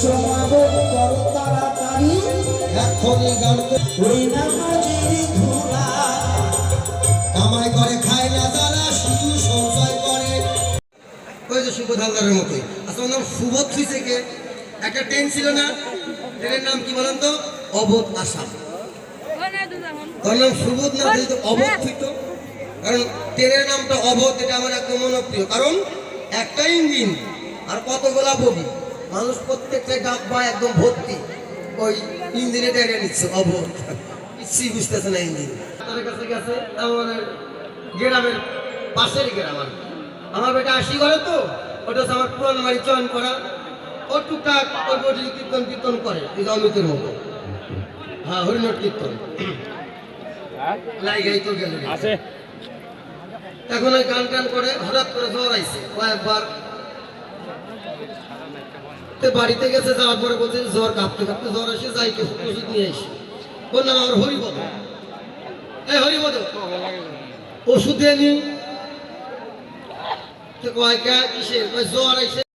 সমাগম কর তাড়াতাড়ি এখনই গান ওই নামাজের কামাই করে খায় না যারা শুধু সঞ্চয় করে ওই যে শুভ হালদারের মতোই আসলে নাম সুবোধ থুইছে কে? একটা ট্রেন ছিল না? ট্রেনের নাম কি বলেন তো? অবোধ আসাম। ওর সুবোধ না, যেহেতু অবোধ থুইত কারণ ট্রেনের নামটা অবোধ, এটা আমার একদম মনপ্রিয়। কারণ একটা ইঞ্জিন আর কতগুলা বগি। মানুষ প্রত্যেকটা ডাব্বা একদম ভর্তি। ওই ইঞ্জিনে টেনে নিচ্ছে অবোধ কিছুই বুঝতেছে না ইঞ্জিন তাদের কাছে গেছে আমাদের গ্রামের পাশের গ্রাম আর আমার বেটা আশি করে তো ওটা হচ্ছে আমার পুরান বাড়ি চয়ন করা। ও টুকটাক অল্প অল্প কীর্তন কীর্তন করে এই যে অমিতের মতো। হ্যাঁ হরিণট কীর্তন। লাইগাই তো গেল। এখন ওই গান টান করে হঠাৎ করে জ্বর আইছে কয়েকবার। বাড়িতে গেছে, যাওয়ার পরে বলছেন জ্বর কাঁপতে কাঁপতে জ্বর এসে যাই কিছু ওষুধ নিয়ে এসে। বললাম, আমার হরিপদ। এই হরিপদ। ওষুধ দিয়ে নি তো কয় কিসের? জ্বর আইসে